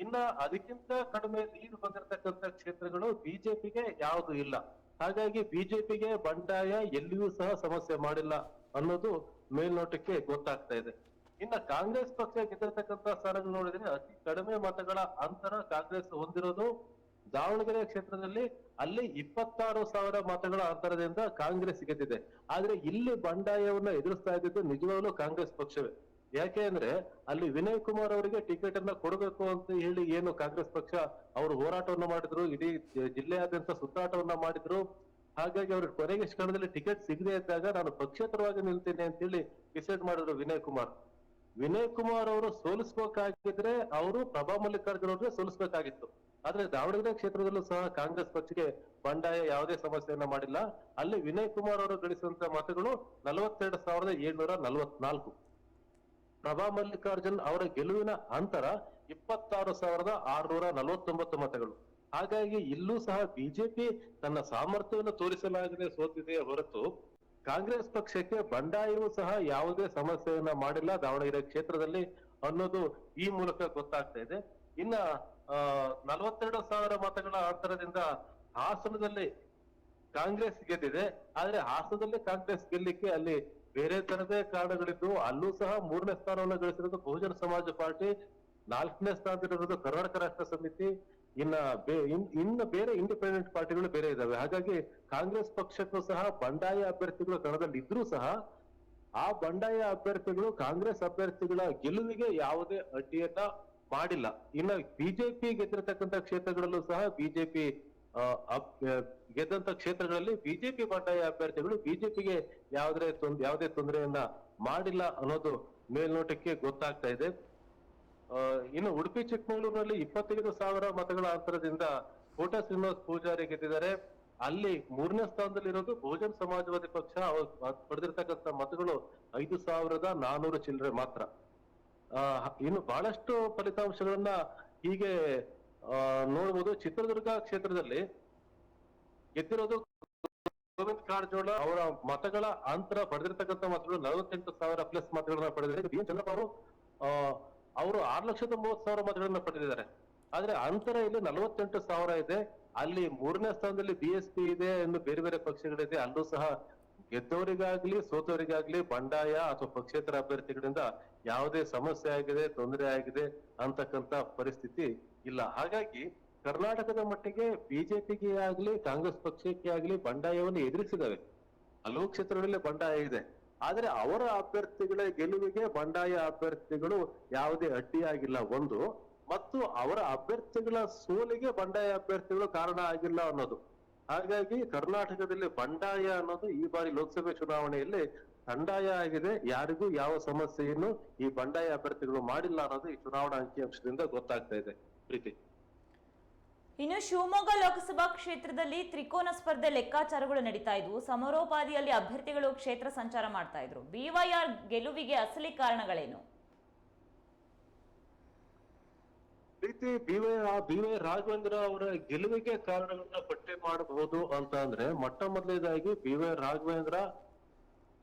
ಇನ್ನ ಅದಕ್ಕಿಂತ ಕಡಿಮೆ ಲೀಡ್ ಬಂದಿರತಕ್ಕಂತ ಕ್ಷೇತ್ರಗಳು ಬಿಜೆಪಿಗೆ ಯಾವುದು ಇಲ್ಲ. ಹಾಗಾಗಿ ಬಿಜೆಪಿಗೆ ಬಂಡಾಯ ಎಲ್ಲಿಯೂ ಸಹ ಸಮಸ್ಯೆ ಮಾಡಿಲ್ಲ ಅನ್ನೋದು ಮೇಲ್ನೋಟಕ್ಕೆ ಗೊತ್ತಾಗ್ತಾ ಇದೆ. ಇನ್ನ ಕಾಂಗ್ರೆಸ್ ಪಕ್ಷ ಗೆದ್ದಿರ್ತಕ್ಕಂತ ಸ್ಥಾನಗಳು ನೋಡಿದ್ರೆ ಅತಿ ಕಡಿಮೆ ಮತಗಳ ಅಂತರ ಕಾಂಗ್ರೆಸ್ ಹೊಂದಿರೋದು ದಾವಣಗೆರೆ ಕ್ಷೇತ್ರದಲ್ಲಿ ಅಲ್ಲಿ ಇಪ್ಪತ್ತಾರು ಸಾವಿರ ಮತಗಳ ಅಂತರದಿಂದ ಕಾಂಗ್ರೆಸ್ ಗೆದ್ದಿದೆ. ಆದ್ರೆ ಇಲ್ಲಿ ಬಂಡಾಯವನ್ನ ಎದುರಿಸ್ತಾ ಇದ್ದಿದ್ದು ನಿಜವಾಗ್ಲೂ ಕಾಂಗ್ರೆಸ್ ಪಕ್ಷವೇ. ಯಾಕೆ ಅಂದ್ರೆ ಅಲ್ಲಿ ವಿನಯ್ ಕುಮಾರ್ ಅವರಿಗೆ ಟಿಕೆಟ್ ಅನ್ನ ಕೊಡಬೇಕು ಅಂತ ಹೇಳಿ ಏನು ಕಾಂಗ್ರೆಸ್ ಪಕ್ಷ ಅವರು ಹೋರಾಟವನ್ನ ಮಾಡಿದ್ರು, ಇಡೀ ಜಿಲ್ಲೆಯಾದ್ಯಂತ ಸುತ್ತಾಟವನ್ನ ಮಾಡಿದ್ರು. ಹಾಗಾಗಿ ಅವ್ರಿಗೆ ಕೊನೆಗೆ ಕ್ಷಣದಲ್ಲಿ ಟಿಕೆಟ್ ಸಿಗದೆ ಇದ್ದಾಗ ನಾನು ಪಕ್ಷೇತರವಾಗಿ ನಿಲ್ತೇನೆ ಅಂತ ಹೇಳಿ ಡಿಸೈಡ್ ಮಾಡಿದ್ರು ವಿನಯ್ ಕುಮಾರ್. ವಿನಯ್ ಕುಮಾರ್ ಅವರು ಸೋಲಿಸ್ಬೇಕಾಗಿದ್ರೆ ಅವರು ಪ್ರಭಾ ಮಲ್ಲಿಕಾರ್ಜುನ್ ಅವ್ರಿಗೆ ಸೋಲಿಸ್ಬೇಕಾಗಿತ್ತು. ಆದ್ರೆ ದಾವಣಗೆರೆ ಕ್ಷೇತ್ರದಲ್ಲೂ ಸಹ ಕಾಂಗ್ರೆಸ್ ಪಕ್ಷಕ್ಕೆ ಬಂಡಾಯ ಯಾವುದೇ ಸಮಸ್ಯೆಯನ್ನ ಮಾಡಿಲ್ಲ. ಅಲ್ಲಿ ವಿನಯ್ ಕುಮಾರ್ ಅವರು ಗಳಿಸಿದಂತ ಮತಗಳು ನಲವತ್ತೆರಡು ಸಾವಿರದ ಏಳ್ನೂರ ನಲವತ್ನಾಲ್ಕು. ಪ್ರಭಾ ಮಲ್ಲಿಕಾರ್ಜುನ್ ಅವರ ಗೆಲುವಿನ ಅಂತರ ಇಪ್ಪತ್ತಾರು ಸಾವಿರದ ಆರ್ನೂರ ನಲವತ್ತೊಂಬತ್ತು ಮತಗಳು. ಹಾಗಾಗಿ ಇಲ್ಲೂ ಸಹ ಬಿಜೆಪಿ ತನ್ನ ಸಾಮರ್ಥ್ಯವನ್ನು ತೋರಿಸಲಾಗದೆ ಸೋತಿದೆಯೇ ಹೊರತು ಕಾಂಗ್ರೆಸ್ ಪಕ್ಷಕ್ಕೆ ಬಂಡಾಯವೂ ಸಹ ಯಾವುದೇ ಸಮಸ್ಯೆಯನ್ನ ಮಾಡಿಲ್ಲ ದಾವಣಗೆರೆ ಕ್ಷೇತ್ರದಲ್ಲಿ ಅನ್ನೋದು ಈ ಮೂಲಕ ಗೊತ್ತಾಗ್ತಾ ಇದೆ. ಇನ್ನ ನಲವತ್ತೆರಡು ಸಾವಿರ ಮತಗಳ ಅಂತರದಿಂದ ಹಾಸನದಲ್ಲಿ ಕಾಂಗ್ರೆಸ್ ಗೆದ್ದಿದೆ. ಆದ್ರೆ ಹಾಸನದಲ್ಲಿ ಕಾಂಗ್ರೆಸ್ ಗೆಲ್ಲಿಕ್ಕೆ ಅಲ್ಲಿ ಬೇರೆ ತರದೇ ಕಾರಣಗಳಿದ್ದು ಅಲ್ಲೂ ಸಹ ಮೂರನೇ ಸ್ಥಾನವನ್ನು ಗಳಿಸಿರೋದು ಬಹುಜನ ಸಮಾಜ ಪಾರ್ಟಿ, ನಾಲ್ಕನೇ ಸ್ಥಾನದಲ್ಲಿರೋದು ಕರ್ನಾಟಕ ರಾಷ್ಟ್ರ ಸಮಿತಿ, ಇನ್ನ ಇನ್ನು ಬೇರೆ ಇಂಡಿಪೆಂಡೆಂಟ್ ಪಾರ್ಟಿಗಳು ಬೇರೆ ಇದಾವೆ. ಹಾಗಾಗಿ ಕಾಂಗ್ರೆಸ್ ಪಕ್ಷಕ್ಕೂ ಸಹ ಬಂಡಾಯ ಅಭ್ಯರ್ಥಿಗಳು ಕಣದಲ್ಲಿ ಇದ್ರೂ ಸಹ ಆ ಬಂಡಾಯ ಅಭ್ಯರ್ಥಿಗಳು, ಕಾಂಗ್ರೆಸ್ ಅಭ್ಯರ್ಥಿಗಳ ಗೆಲುವಿಗೆ ಯಾವುದೇ ಅಡ್ಡಿಯನ್ನ ಮಾಡಿಲ್ಲ. ಇನ್ನು ಬಿಜೆಪಿ ಗೆದ್ದಿರತಕ್ಕಂತ ಕ್ಷೇತ್ರಗಳಲ್ಲೂ ಸಹ ಬಿಜೆಪಿ ಗೆದ್ದಂತ ಕ್ಷೇತ್ರಗಳಲ್ಲಿ ಬಿಜೆಪಿ ಬಂಡಾಯ ಅಭ್ಯರ್ಥಿಗಳು ಬಿಜೆಪಿಗೆ ಯಾವ್ದೇ ತೊಂದ್ ಯಾವುದೇ ತೊಂದರೆಯನ್ನ ಮಾಡಿಲ್ಲ ಅನ್ನೋದು ಮೇಲ್ನೋಟಕ್ಕೆ ಗೊತ್ತಾಗ್ತಾ ಇದೆ. ಇನ್ನು ಉಡುಪಿ ಚಿಕ್ಕಮಗಳೂರಿನಲ್ಲಿ ಇಪ್ಪತ್ತೈದು ಸಾವಿರ ಮತಗಳ ಅಂತರದಿಂದ ಕೋಟ ಶ್ರೀನಿವಾಸ್ ಪೂಜಾರಿ ಗೆದ್ದಿದ್ದಾರೆ. ಅಲ್ಲಿ ಮೂರನೇ ಸ್ಥಾನದಲ್ಲಿರೋದು ಬಹುಜನ್ ಸಮಾಜವಾದಿ ಪಕ್ಷ. ಪಡೆದಿರ್ತಕ್ಕಂಥ ಮತಗಳು ಐದು ಸಾವಿರದ ನಾನೂರು ಚಿಲ್ಲರೆ ಮಾತ್ರ. ಆ, ಇನ್ನು ಬಹಳಷ್ಟು ಫಲಿತಾಂಶಗಳನ್ನ ಹೀಗೆ ನೋಡ್ಬೋದು ಚಿತ್ರದುರ್ಗ ಕ್ಷೇತ್ರದಲ್ಲಿ ಗೆದ್ದಿರೋದು ಗೋವಿಂದ ಕಾರಜೋಳ ಅವರ ಮತಗಳ ಅಂತರ ಪಡೆದಿರ್ತಕ್ಕಂಥ ಮತಗಳು ನಲವತ್ತೆಂಟು ಸಾವಿರ ಪ್ಲಸ್ ಮತಗಳನ್ನ ಪಡೆದಿದ್ದಾರೆ. ಬಿ ಚಂದ್ರಪ್ಪ ಅವರು ಅವರು ಆರು ಲಕ್ಷದ ಮೂವತ್ತು ಸಾವಿರ ಮತಗಳನ್ನ ಪಡೆದಿದ್ದಾರೆ. ಆದ್ರೆ ಅಂತರ ಇಲ್ಲಿ ನಲವತ್ತೆಂಟು ಸಾವಿರ ಇದೆ. ಅಲ್ಲಿ ಮೂರನೇ ಸ್ಥಾನದಲ್ಲಿ ಬಿ ಎಸ್ ಪಿ ಇದೆ ಎಂದು ಬೇರೆ ಬೇರೆ ಪಕ್ಷಗಳಿದೆ. ಅಲ್ಲೂ ಸಹ ಗೆದ್ದವರಿಗಾಗ್ಲಿ, ಸೋತವರಿಗಾಗ್ಲಿ ಬಂಡಾಯ ಅಥವಾ ಪಕ್ಷೇತರ ಅಭ್ಯರ್ಥಿಗಳಿಂದ ಯಾವುದೇ ಸಮಸ್ಯೆ ಆಗಿದೆ, ತೊಂದರೆ ಆಗಿದೆ ಅಂತಕ್ಕಂತ ಪರಿಸ್ಥಿತಿ ಇಲ್ಲ. ಹಾಗಾಗಿ ಕರ್ನಾಟಕದ ಮಟ್ಟಿಗೆ ಬಿಜೆಪಿಗೆ ಆಗ್ಲಿ, ಕಾಂಗ್ರೆಸ್ ಪಕ್ಷಕ್ಕೆ ಆಗ್ಲಿ ಬಂಡಾಯವನ್ನು ಎದುರಿಸಿದವೆ. ಹಲವು ಕ್ಷೇತ್ರಗಳಲ್ಲಿ ಬಂಡಾಯ ಇದೆ. ಆದ್ರೆ ಅವರ ಅಭ್ಯರ್ಥಿಗಳ ಗೆಲುವಿಗೆ ಬಂಡಾಯ ಅಭ್ಯರ್ಥಿಗಳು ಯಾವುದೇ ಅಡ್ಡಿಯಾಗಿಲ್ಲ. ಒಂದು, ಮತ್ತು ಅವರ ಅಭ್ಯರ್ಥಿಗಳ ಸೋಲಿಗೆ ಬಂಡಾಯ ಅಭ್ಯರ್ಥಿಗಳು ಕಾರಣ ಆಗಿಲ್ಲ ಅನ್ನೋದು. ಹಾಗಾಗಿ ಕರ್ನಾಟಕದಲ್ಲಿ ಬಂಡಾಯ ಅನ್ನೋದು ಈ ಬಾರಿ ಲೋಕಸಭೆ ಚುನಾವಣೆಯಲ್ಲಿ ಬಂಡಾಯ ಆಗಿದೆ. ಯಾರಿಗೂ ಯಾವ ಸಮಸ್ಯೆಯನ್ನು ಈ ಬಂಡಾಯ ಅಭ್ಯರ್ಥಿಗಳು ಮಾಡಿಲ್ಲ ಅನ್ನೋದು ಈ ಚುನಾವಣಾ ಅಂಕಿಅಂಶದಿಂದ ಗೊತ್ತಾಗ್ತಾ ಇದೆ. ಪ್ರೀತಿ. ಇನ್ನು ಶಿವಮೊಗ್ಗ ಲೋಕಸಭಾ ಕ್ಷೇತ್ರದಲ್ಲಿ ತ್ರಿಕೋನ ಸ್ಪರ್ಧೆ ಲೆಕ್ಕಾಚಾರಗಳು ನಡೀತಾ ಇದ್ವು. ಸಮರೋಪಾದಿಯಲ್ಲಿ ಅಭ್ಯರ್ಥಿಗಳು ಕ್ಷೇತ್ರ ಸಂಚಾರ ಮಾಡ್ತಾ ಇದ್ರು. ಬಿವೈಆರ್ ಗೆಲುವಿಗೆ ಅಸಲಿ ಕಾರಣಗಳೇನು? ರೀತಿ B Y B Y Raghavendra ಅವರ ಗೆಲುವಿಗೆ ಕಾರಣಗಳನ್ನ ಪಟ್ಟಿ ಮಾಡಬಹುದು ಅಂತ ಅಂದ್ರೆ ಮೊಟ್ಟ ಮೊದಲನೇದಾಗಿ ಬಿ ವೈ ರಾಘವೇಂದ್ರ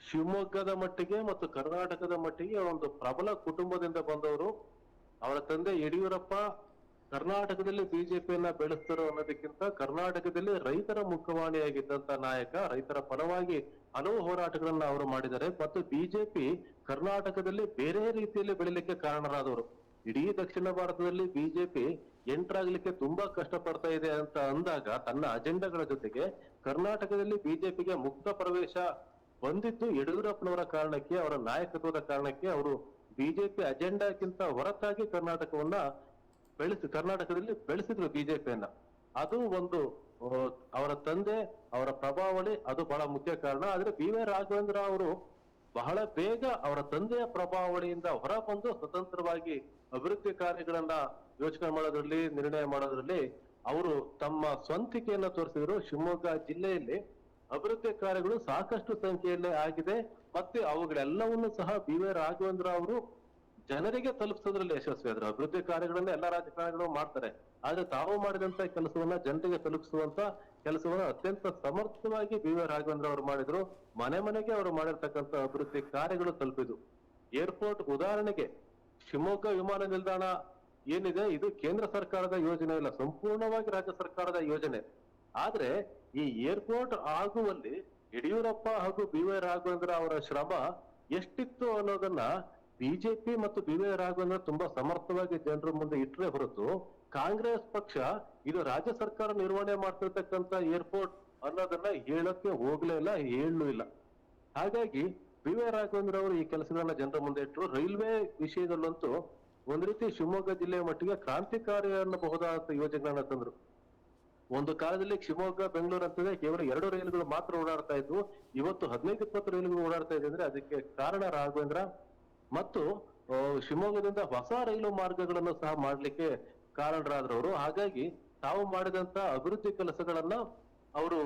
ಶಿವಮೊಗ್ಗದ ಮಟ್ಟಿಗೆ ಮತ್ತು ಕರ್ನಾಟಕದ ಮಟ್ಟಿಗೆ ಒಂದು ಪ್ರಬಲ ಕುಟುಂಬದಿಂದ ಬಂದವರು. ಅವರ ತಂದೆ ಯಡಿಯೂರಪ್ಪ ಕರ್ನಾಟಕದಲ್ಲಿ ಬಿಜೆಪಿಯನ್ನ ಬೆಳೆಸ್ತಾರೆ ಅನ್ನೋದಕ್ಕಿಂತ ಕರ್ನಾಟಕದಲ್ಲಿ ರೈತರ ಮುಖವಾಣಿಯಾಗಿದ್ದಂತ ನಾಯಕ, ರೈತರ ಪರವಾಗಿ ಹಲವು ಹೋರಾಟಗಳನ್ನ ಅವರು ಮಾಡಿದ್ದಾರೆ. ಮತ್ತು ಬಿಜೆಪಿ ಕರ್ನಾಟಕದಲ್ಲಿ ಬೇರೆ ರೀತಿಯಲ್ಲಿ ಬೆಳಿಲಿಕ್ಕೆ ಕಾರಣರಾದವರು. ಇಡೀ ದಕ್ಷಿಣ ಭಾರತದಲ್ಲಿ ಬಿಜೆಪಿ ಎಂಟ್ರಾಗ್ಲಿಕ್ಕೆ ತುಂಬಾ ಕಷ್ಟ ಪಡ್ತಾ ಇದೆ ಅಂತ ಅಂದಾಗ ತನ್ನ ಅಜೆಂಡಾಗಳ ಜೊತೆಗೆ ಕರ್ನಾಟಕದಲ್ಲಿ ಬಿಜೆಪಿಗೆ ಮುಕ್ತ ಪ್ರವೇಶ ಬಂದಿದ್ದು ಯಡಿಯೂರಪ್ಪನವರ ಕಾರಣಕ್ಕೆ, ಅವರ ನಾಯಕತ್ವದ ಕಾರಣಕ್ಕೆ ಅವರು ಬಿಜೆಪಿ ಅಜೆಂಡಾಕ್ಕಿಂತ ಹೊರತಾಗಿ ಕರ್ನಾಟಕವನ್ನ ಬೆಳೆಸಿ, ಕರ್ನಾಟಕದಲ್ಲಿ ಬೆಳೆಸಿದ್ರು ಬಿಜೆಪಿಯನ್ನ. ಅದು ಒಂದು ಅವರ ತಂದೆ, ಅವರ ಪ್ರಭಾವಳಿ, ಅದು ಬಹಳ ಮುಖ್ಯ ಕಾರಣ. ಆದ್ರೆ ಬಿ ವೈ ರಾಘವೇಂದ್ರ ಅವರು ಬಹಳ ಬೇಗ ಅವರ ತಂದೆಯ ಪ್ರಭಾವಳಿಯಿಂದ ಹೊರಬಂದು ಸ್ವತಂತ್ರವಾಗಿ ಅಭಿವೃದ್ಧಿ ಕಾರ್ಯಗಳನ್ನ ಯೋಚನೆ ಮಾಡೋದ್ರಲ್ಲಿ, ನಿರ್ಣಯ ಮಾಡೋದ್ರಲ್ಲಿ ಅವರು ತಮ್ಮ ಸ್ವಂತಿಕೆಯನ್ನ ತೋರಿಸಿದ್ರು. ಶಿವಮೊಗ್ಗ ಜಿಲ್ಲೆಯಲ್ಲಿ ಅಭಿವೃದ್ಧಿ ಕಾರ್ಯಗಳು ಸಾಕಷ್ಟು ಸಂಖ್ಯೆಯಲ್ಲೇ ಆಗಿದೆ. ಮತ್ತೆ ಅವುಗಳೆಲ್ಲವನ್ನು ಸಹ ಬಿ ವೈ ರಾಘವೇಂದ್ರ ಅವರು ಜನರಿಗೆ ತಲುಪಿಸೋದ್ರಲ್ಲಿ ಯಶಸ್ವಿ ಆದ್ರು. ಅಭಿವೃದ್ಧಿ ಕಾರ್ಯಗಳನ್ನ ಎಲ್ಲಾ ರಾಜಕಾರಣಿಗಳು ಮಾಡ್ತಾರೆ. ಆದ್ರೆ ತಾವು ಮಾಡಿದಂತ ಕೆಲಸವನ್ನ ಜನರಿಗೆ ತಲುಪಿಸುವಂತ ಕೆಲಸವನ್ನ ಅತ್ಯಂತ ಸಮರ್ಥವಾಗಿ ಬಿ ವೈ ರಾಘವೇಂದ್ರ ಅವರು ಮಾಡಿದ್ರು. ಮನೆ ಮನೆಗೆ ಅವರು ಮಾಡಿರ್ತಕ್ಕಂಥ ಅಭಿವೃದ್ಧಿ ಕಾರ್ಯಗಳು ತಲುಪಿದ್ವು. ಏರ್ಪೋರ್ಟ್ ಉದಾಹರಣೆಗೆ ಶಿವಮೊಗ್ಗ ವಿಮಾನ ನಿಲ್ದಾಣ ಏನಿದೆ, ಇದು ಕೇಂದ್ರ ಸರ್ಕಾರದ ಯೋಜನೆ ಇಲ್ಲ ಸಂಪೂರ್ಣವಾಗಿ ರಾಜ್ಯ ಸರ್ಕಾರದ ಯೋಜನೆ. ಆದ್ರೆ ಈ ಏರ್ಪೋರ್ಟ್ ಆಗುವಲ್ಲಿ ಯಡಿಯೂರಪ್ಪ ಹಾಗೂ ಬಿ ವೈ ರಾಘವೇಂದ್ರ ಅವರ ಶ್ರಮ ಎಷ್ಟಿತ್ತು ಅನ್ನೋದನ್ನ ಬಿಜೆಪಿ ಮತ್ತು ಬಿ ವೈ ರಾಘವೇಂದ್ರ ತುಂಬಾ ಸಮರ್ಥವಾಗಿ ಜನರ ಮುಂದೆ ಇಟ್ಟರೆ ಹೊರತು ಕಾಂಗ್ರೆಸ್ ಪಕ್ಷ ಇದು ರಾಜ್ಯ ಸರ್ಕಾರ ನಿರ್ವಹಣೆ ಮಾಡ್ತಿರ್ತಕ್ಕಂತ ಏರ್ಪೋರ್ಟ್ ಅನ್ನೋದನ್ನ ಹೇಳಕ್ಕೆ ಹೋಗ್ಲೇ ಇಲ್ಲ, ಹೇಳಲೂ ಇಲ್ಲ. ಹಾಗಾಗಿ ಬಿ ವಿ ರಾಘವೇಂದ್ರ ಅವರು ಈ ಕೆಲಸಗಳನ್ನ ಜನರ ಮುಂದೆ ಇಟ್ಟರು ರೈಲ್ವೆ ವಿಷಯದಲ್ಲಂತೂ ಒಂದ್ ರೀತಿ ಶಿವಮೊಗ್ಗ ಜಿಲ್ಲೆಯ ಮಟ್ಟಿಗೆ ಕ್ರಾಂತಿಕಾರಿ ಅನ್ನಬಹುದಾದ ಯೋಜನೆಗಳನ್ನ ತಂದ್ರು. ಒಂದು ಕಾಲದಲ್ಲಿ ಶಿವಮೊಗ್ಗ, ಬೆಂಗಳೂರು ಅಂತಂದ್ರೆ ಕೇವಲ ಎರಡು ರೈಲುಗಳು ಮಾತ್ರ ಓಡಾಡ್ತಾ ಇದ್ವು. ಇವತ್ತು ಹದಿನೈದು, ಇಪ್ಪತ್ತು ರೈಲುಗಳು ಓಡಾಡ್ತಾ ಇದೆ ಅಂದ್ರೆ ಅದಕ್ಕೆ ಕಾರಣ ರಾಘವೇಂದ್ರ ಮತ್ತು ಶಿವಮೊಗ್ಗದಿಂದ ಹೊಸ ರೈಲು ಮಾರ್ಗಗಳನ್ನು ಸಹ ಮಾಡ್ಲಿಕ್ಕೆ ಕಾರಣರಾದ್ರವರು ಹಾಗಾಗಿ ತಾವು ಮಾಡಿದಂತ ಅಭಿವೃದ್ಧಿ ಕೆಲಸಗಳನ್ನ ಅವರು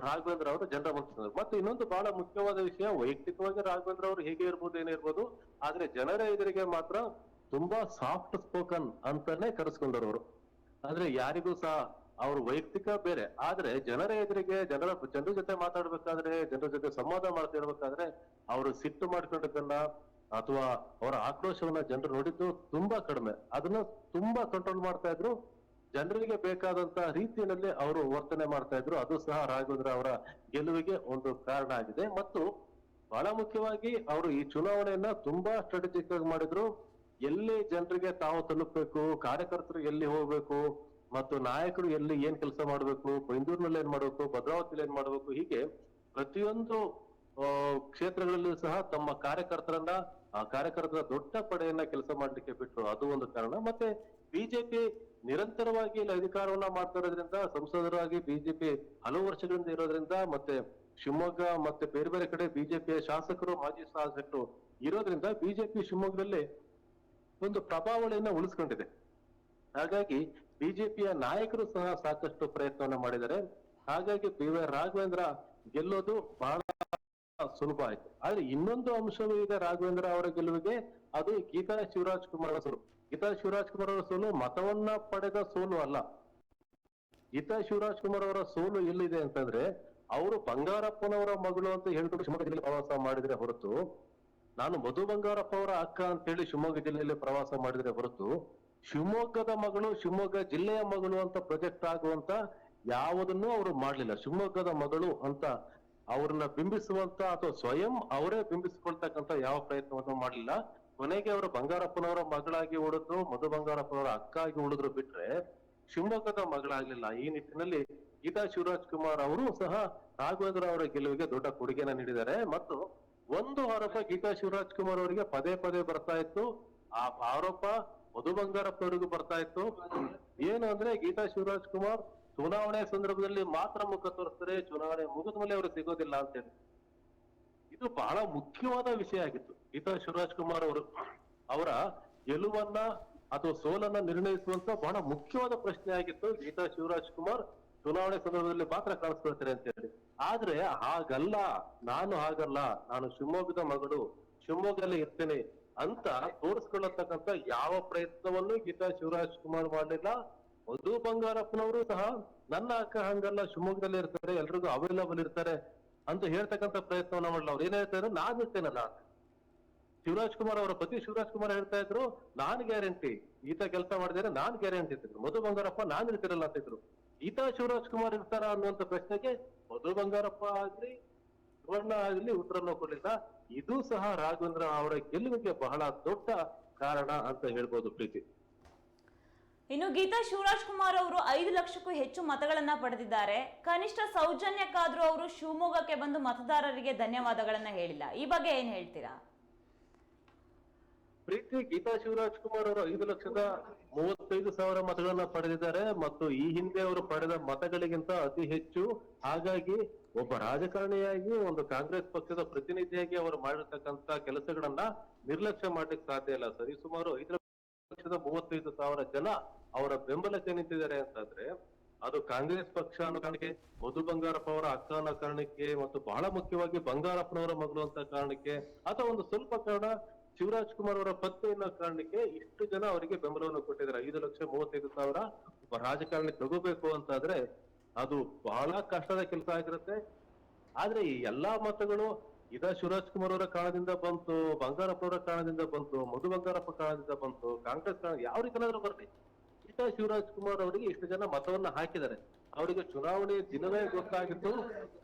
ರಾಘವೇಂದ್ರ ಅವರು ಜನರ ಮುಂದೆ ಮತ್ತು ಇನ್ನೊಂದು ಬಹಳ ಮುಖ್ಯವಾದ ವಿಷಯ, ವೈಯಕ್ತಿಕವಾಗಿ ರಾಘವೇಂದ್ರ ಅವರು ಹೇಗೆ ಇರ್ಬೋದು ಏನಿರ್ಬೋದು ಆದ್ರೆ ಜನರ ಎದುರಿಗೆ ಮಾತ್ರ ತುಂಬಾ ಸಾಫ್ಟ್ ಸ್ಪೋಕನ್ ಅಂತಾನೆ ಕರೆಸ್ಕೊಂಡರು ಅವರು. ಆದ್ರೆ ಯಾರಿಗೂ ಸಹ ಅವ್ರ ವೈಯಕ್ತಿಕ ಬೇರೆ. ಆದ್ರೆ ಜನರ ಎದುರಿಗೆ, ಜನರ ಜನರ ಜೊತೆ ಮಾತಾಡ್ಬೇಕಾದ್ರೆ, ಜನರ ಜೊತೆ ಸಂವಾದ ಮಾಡ್ತಿರ್ಬೇಕಾದ್ರೆ ಅವರು ಸಿಟ್ಟು ಮಾಡ್ಕೊಂಡಿದ್ದನ್ನ ಅಥವಾ ಅವರ ಆಕ್ರೋಶವನ್ನ ಜನರು ನೋಡಿದ್ದು ತುಂಬಾ ಕಡಿಮೆ. ಅದನ್ನ ತುಂಬಾ ಕಂಟ್ರೋಲ್ ಮಾಡ್ತಾ ಇದ್ರು ಜನರಿಗೆ ಬೇಕಾದಂತ ರೀತಿಯಲ್ಲಿ ಅವರು ವರ್ತನೆ ಮಾಡ್ತಾ ಇದ್ರು. ಅದು ಸಹ ರಾಘವೇಂದ್ರ ಅವರ ಗೆಲುವಿಗೆ ಒಂದು ಕಾರಣ ಆಗಿದೆ. ಮತ್ತು ಬಹಳ ಮುಖ್ಯವಾಗಿ ಅವರು ಈ ಚುನಾವಣೆಯನ್ನ ತುಂಬಾ ಸ್ಟ್ರಾಟಜಿಕ್ ಆಗಿ ಮಾಡಿದ್ರು. ಎಲ್ಲಿ ಜನರಿಗೆ ತಾವು ತಲುಪಬೇಕು, ಕಾರ್ಯಕರ್ತರು ಎಲ್ಲಿ ಹೋಗ್ಬೇಕು, ಮತ್ತು ನಾಯಕರು ಎಲ್ಲಿ ಏನ್ ಕೆಲಸ ಮಾಡ್ಬೇಕು, ಬೆಂಗಳೂರಿನಲ್ಲಿ ಏನ್ ಮಾಡ್ಬೇಕು ಭದ್ರಾವತಿಯಲ್ಲಿ ಏನ್ ಮಾಡ್ಬೇಕು, ಹೀಗೆ ಪ್ರತಿಯೊಂದು ಕ್ಷೇತ್ರಗಳಲ್ಲಿ ಸಹ ತಮ್ಮ ಕಾರ್ಯಕರ್ತರನ್ನ, ಆ ಕಾರ್ಯಕರ್ತರ ದೊಡ್ಡ ಪಡೆಯನ್ನ ಕೆಲಸ ಮಾಡ್ಲಿಕ್ಕೆ ಬಿಟ್ರು. ಅದು ಒಂದು ಕಾರಣ. ಮತ್ತೆ ಬಿಜೆಪಿ ನಿರಂತರವಾಗಿ ಇಲ್ಲಿ ಅಧಿಕಾರವನ್ನ ಮಾಡ್ತಾ ಇರೋದ್ರಿಂದ, ಸಂಸದರಾಗಿ ಬಿಜೆಪಿ ಹಲವು ವರ್ಷಗಳಿಂದ ಇರೋದ್ರಿಂದ ಮತ್ತೆ ಶಿವಮೊಗ್ಗ ಮತ್ತೆ ಬೇರೆ ಬೇರೆ ಕಡೆ ಬಿಜೆಪಿಯ ಶಾಸಕರು, ಮಾಜಿ ಶಾಸಕರು ಇರೋದ್ರಿಂದ ಬಿಜೆಪಿ ಶಿವಮೊಗ್ಗದಲ್ಲಿ ಒಂದು ಪ್ರಭಾವಳಿಯನ್ನ ಉಳಿಸ್ಕೊಂಡಿದೆ. ಹಾಗಾಗಿ ಬಿಜೆಪಿಯ ನಾಯಕರು ಸಹ ಸಾಕಷ್ಟು ಪ್ರಯತ್ನವನ್ನ ಮಾಡಿದ್ದಾರೆ. ಹಾಗಾಗಿ ಬಿ ವೈ ರಾಘವೇಂದ್ರ ಗೆಲ್ಲೋದು ಬಹಳ ಸುಲಭ ಆಯ್ತು. ಆದ್ರೆ ಇನ್ನೊಂದು ಅಂಶವೂ ಇದೆ ರಾಘವೇಂದ್ರ ಅವರ ಗೆಲುವಿಗೆ, ಅದು ಗೀತಾ ಶಿವರಾಜ್ ಕುಮಾರ್ ಸೋಲು ಗೀತಾ ಶಿವರಾಜ್ ಕುಮಾರ್ ಅವರ ಸೋಲು ಮತವನ್ನ ಪಡೆದ ಸೋಲು ಅಲ್ಲ. ಗೀತಾ ಶಿವರಾಜ್ ಕುಮಾರ್ ಅವರ ಸೋಲು ಎಲ್ಲಿದೆ ಅಂತಂದ್ರೆ, ಅವರು ಬಂಗಾರಪ್ಪನವರ ಮಗಳು ಅಂತ ಹೇಳ್ಕೊಂಡು ಶಿವಮೊಗ್ಗ ಜಿಲ್ಲೆ ಪ್ರವಾಸ ಮಾಡಿದ್ರೆ ಹೊರತು, ನಾನು ಮಧು ಬಂಗಾರಪ್ಪ ಅವರ ಅಕ್ಕ ಅಂತ ಹೇಳಿ ಶಿವಮೊಗ್ಗ ಜಿಲ್ಲೆಯಲ್ಲಿ ಪ್ರವಾಸ ಮಾಡಿದ್ರೆ ಹೊರತು, ಶಿವಮೊಗ್ಗದ ಮಗಳು ಶಿವಮೊಗ್ಗ ಜಿಲ್ಲೆಯ ಮಗಳು ಅಂತ ಪ್ರೊಜೆಕ್ಟ್ ಆಗುವಂತ ಯಾವುದನ್ನು ಅವರು ಮಾಡಲಿಲ್ಲ. ಶಿವಮೊಗ್ಗದ ಮಗಳು ಅಂತ ಅವ್ರನ್ನ ಬಿಂಬಿಸುವಂತ ಅಥವಾ ಸ್ವಯಂ ಅವರೇ ಬಿಂಬಿಸಿಕೊಳ್ತಕ್ಕಂತ ಯಾವ ಪ್ರಯತ್ನವನ್ನು ಮಾಡಲಿಲ್ಲ. ಕೊನೆಗೆ ಅವರು ಬಂಗಾರಪ್ಪನವರ ಮಗಳಾಗಿ ಉಳಿದ್ರು ಮಧು ಬಂಗಾರಪ್ಪನವರ ಅಕ್ಕ ಆಗಿ ಉಳಿದ್ರು ಬಿಟ್ರೆ ಶಿವಮೊಗ್ಗದ ಮಗಳಾಗ್ಲಿಲ್ಲ. ಈ ನಿಟ್ಟಿನಲ್ಲಿ ಗೀತಾ ಶಿವರಾಜ್ ಕುಮಾರ್ ಅವರು ಸಹ ರಾಘವೇಂದ್ರ ಅವರ ಗೆಲುವಿಗೆ ದೊಡ್ಡ ಕೊಡುಗೆನ ನೀಡಿದ್ದಾರೆ. ಮತ್ತು ಒಂದು ಆರೋಪ ಗೀತಾ ಶಿವರಾಜ್ ಕುಮಾರ್ ಅವರಿಗೆ ಪದೇ ಪದೇ ಬರ್ತಾ ಇತ್ತು. ಆ ಆರೋಪ ಮಧು ಬಂಗಾರಪ್ಪನವರಿಗೂ ಬರ್ತಾ ಇತ್ತು. ಏನು ಅಂದ್ರೆ ಗೀತಾ ಶಿವರಾಜ್ ಕುಮಾರ್ ಚುನಾವಣೆ ಸಂದರ್ಭದಲ್ಲಿ ಮಾತ್ರ ಮುಖ ತೋರಿಸ್ತಾರೆ, ಚುನಾವಣೆ ಮುಗಿದ ಮೇಲೆ ಅವರು ಸಿಗೋದಿಲ್ಲ ಅಂತ ಹೇಳಿ. ಇದು ಬಹಳ ಮುಖ್ಯವಾದ ವಿಷಯ ಆಗಿತ್ತು. ಗೀತಾ ಶಿವರಾಜ್ ಕುಮಾರ್ ಅವರು, ಅವರ ಗೆಲುವನ್ನ ಅಥವಾ ಸೋಲನ್ನ ನಿರ್ಣಯಿಸುವಂತ ಬಹಳ ಮುಖ್ಯವಾದ ಪ್ರಶ್ನೆ ಆಗಿತ್ತು. ಗೀತಾ ಶಿವರಾಜ್ ಕುಮಾರ್ ಚುನಾವಣೆ ಸಂದರ್ಭದಲ್ಲಿ ಮಾತ್ರ ಕಾಣಿಸ್ಕೊಳ್ತಾರೆ ಅಂತ ಹೇಳಿ. ಆದ್ರೆ ಹಾಗಲ್ಲ, ನಾನು ಹಾಗಲ್ಲ, ನಾನು ಶಿವಮೊಗ್ಗದ ಮಗಳು, ಶಿವಮೊಗ್ಗದಲ್ಲೇ ಇರ್ತೇನೆ ಅಂತ ತೋರಿಸ್ಕೊಳ್ಳತಕ್ಕಂತ ಯಾವ ಪ್ರಯತ್ನವನ್ನು ಗೀತಾ ಶಿವರಾಜ್ ಕುಮಾರ್ ಮಾಡಲಿಲ್ಲ. ಮಧು ಬಂಗಾರಪ್ಪನವರು ಸಹ, ನನ್ನ ಅಕ್ಕ ಹಂಗಲ್ಲ, ಶಿವಮೊಗ್ಗದಲ್ಲಿ ಇರ್ತಾರೆ, ಎಲ್ರಿಗೂ ಅವೈಲಬಲ್ ಇರ್ತಾರೆ ಅಂತ ಹೇಳ್ತಕ್ಕಂತ ಪ್ರಯತ್ನವನ್ನ ಮಾಡಲ್ಲ ಅವ್ರು. ಏನ್ ಹೇಳ್ತಾರೆ ನಾನು ಇರ್ತೇನಲ್ಲ. ಶಿವರಾಜ್ ಕುಮಾರ್ ಅವರ ಪತಿ ಶಿವರಾಜ್ ಕುಮಾರ್ ಹೇಳ್ತಾ ಇದ್ರು, ನಾನ್ ಗ್ಯಾರಂಟಿ, ಈತ ಕೆಲಸ ಮಾಡಿದ್ರೆ ನಾನ್ ಗ್ಯಾರಂಟಿ ಅಂತಿದ್ರು. ಮಧು ಬಂಗಾರಪ್ಪ, ನಾನ್ ಇರ್ತಿರಲ್ಲ ಅಂತಿದ್ರು ಈತ ಶಿವರಾಜ್ ಕುಮಾರ್ ಇರ್ತಾರ ಅನ್ನುವಂತ ಪ್ರಶ್ನೆಗೆ ಮಧು ಬಂಗಾರಪ್ಪ ಆಗ್ಲಿ, ಸುವರ್ಣ ಆಗ್ಲಿ ಉತ್ತರವನ್ನು ಕೊಡ್ಲಿಲ್ಲ. ಇದು ಸಹ ರಾಘವೇಂದ್ರ ಅವರ ಗೆಲುವಿಗೆ ಬಹಳ ದೊಡ್ಡ ಕಾರಣ ಅಂತ ಹೇಳ್ಬೋದು ಪ್ರೀತಿ. ಇನ್ನು ಗೀತಾ ಶಿವರಾಜ್ ಕುಮಾರ್ ಅವರು ಐದು ಲಕ್ಷಕ್ಕೂ ಹೆಚ್ಚು ಮತಗಳನ್ನ ಪಡೆದಿದ್ದಾರೆ. ಕನಿಷ್ಠ ಸೌಜನ್ಯಕ್ಕಾದ್ರೂ ಅವರು ಶಿವಮೊಗ್ಗಕ್ಕೆ ಬಂದು ಮತದಾರರಿಗೆ ಧನ್ಯವಾದಗಳನ್ನ ಹೇಳಿಲ್ಲ. ಈ ಬಗ್ಗೆ ಏನ್ ಹೇಳ್ತೀರಾ? ಪ್ರೀತಿ ಗೀತಾ ಶಿವರಾಜ್ ಕುಮಾರ್ ಅವರು ಐದು ಲಕ್ಷದ ಮೂವತ್ತೈದು ಸಾವಿರ ಮತಗಳನ್ನ ಪಡೆದಿದ್ದಾರೆ ಮತ್ತು ಈ ಹಿಂದೆ ಅವರು ಪಡೆದ ಮತಗಳಿಗಿಂತ ಅತಿ ಹೆಚ್ಚು. ಹಾಗಾಗಿ ಒಬ್ಬ ರಾಜಕಾರಣಿಯಾಗಿ ಒಂದು ಕಾಂಗ್ರೆಸ್ ಪಕ್ಷದ ಪ್ರತಿನಿಧಿಯಾಗಿ ಅವರು ಮಾಡಿರ್ತಕ್ಕಂತ ಕೆಲಸಗಳನ್ನ ನಿರ್ಲಕ್ಷ್ಯ ಮಾಡ್ಲಿಕ್ಕೆ ಸಾಧ್ಯ ಇಲ್ಲ. ಸರಿ, ಸುಮಾರು ಐದು ಲಕ್ಷದ ಮೂವತ್ತೈದು ಸಾವಿರ ಜನ ಅವರ ಬೆಂಬಲಕ್ಕೆ ನಿಂತಿದ್ದಾರೆ ಅಂತಂದ್ರೆ ಅದು ಕಾಂಗ್ರೆಸ್ ಪಕ್ಷ ಅನ್ನೋ ಮಧು ಬಂಗಾರಪ್ಪ ಅವರ ಅಕ್ಕ ಕಾರಣಕ್ಕೆ ಮತ್ತು ಬಹಳ ಮುಖ್ಯವಾಗಿ ಬಂಗಾರಪ್ಪನವರ ಮಗಳು ಅಂತ ಕಾರಣಕ್ಕೆ ಅಥವಾ ಒಂದು ಸ್ವಲ್ಪ ಕಾರಣ ಶಿವರಾಜ್ ಕುಮಾರ್ ಅವರ ಪತ್ನಿ ಅನ್ನೋ ಕಾರಣಕ್ಕೆ ಇಷ್ಟು ಜನ ಅವರಿಗೆ ಬೆಂಬಲವನ್ನು ಕೊಟ್ಟಿದ್ದಾರೆ. ಐದು ಲಕ್ಷ ಮೂವತ್ತೈದು ಸಾವಿರ ಒಬ್ಬ ರಾಜಕಾರಣಿ ತಗೋಬೇಕು ಅಂತಾದ್ರೆ ಅದು ಬಹಳ ಕಷ್ಟದ ಕೆಲಸ ಆಗಿರುತ್ತೆ. ಆದ್ರೆ ಈ ಎಲ್ಲಾ ಮತಗಳು ಇದ ಶಿವರಾಜ್ ಕುಮಾರ್ ಅವರ ಕಾರಣದಿಂದ ಬಂತು, ಬಂಗಾರಪ್ಪ ಅವರ ಕಾರಣದಿಂದ ಬಂತು, ಮಧು ಬಂಗಾರಪ್ಪ ಕಾರಣದಿಂದ ಬಂತು, ಕಾಂಗ್ರೆಸ್ ಕಾರಣ ಯಾವ ರೀತಿಯಾದ್ರೂ ಬರಲಿ. ಇಷ್ಟ ಶಿವರಾಜ್ ಕುಮಾರ್ ಅವರಿಗೆ ಇಷ್ಟು ಜನ ಮತವನ್ನ ಹಾಕಿದ್ದಾರೆ. ಅವರಿಗೆ ಚುನಾವಣೆ ದಿನವೇ ಗೊತ್ತಾಗಿತ್ತು.